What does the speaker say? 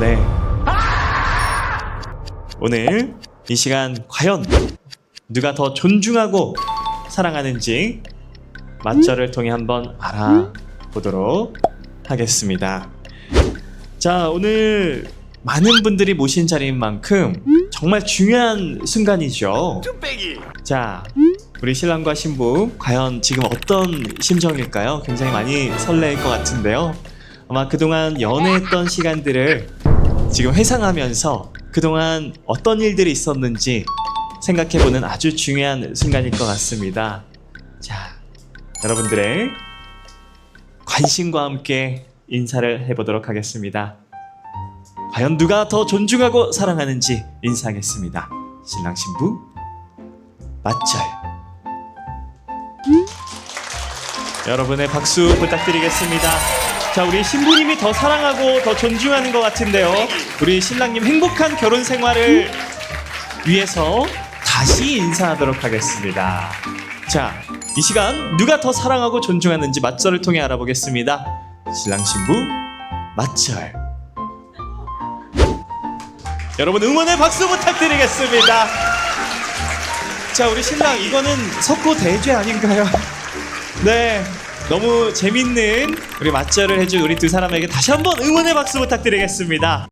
네. 오늘 이 시간 과연 누가 더 존중하고 사랑하는지 맞절을 통해 한번 알아보도록 하겠습니다. 자, 오늘 많은 분들이 모신 자리인 만큼 정말 중요한 순간이죠. 자, 우리 신랑과 신부 과연 지금 어떤 심정일까요? 굉장히 많이 설레일 것 같은데요. 아마 그동안 연애했던 시간들을 지금 회상하면서 그동안 어떤 일들이 있었는지 생각해보는 아주 중요한 순간일 것 같습니다. 자, 여러분들의 관심과 함께 인사를 해보도록 하겠습니다. 과연 누가 더 존중하고 사랑하는지 인사하겠습니다. 신랑 신부 맞절. 여러분의 박수 부탁드리겠습니다. 자, 우리 신부님이 더 사랑하고 더 존중하는 것 같은데요. 우리 신랑님 행복한 결혼 생활을 위해서 다시 인사하도록 하겠습니다. 자, 이 시간 누가 더 사랑하고 존중하는지 맞절을 통해 알아보겠습니다. 신랑 신부 맞절. 여러분 응원의 박수 부탁드리겠습니다. 자, 우리 신랑 이거는 석고 대죄 아닌가요? 네. 너무 재밌는 우리 맞절을 해준 우리 두 사람에게 다시 한번 응원의 박수 부탁드리겠습니다.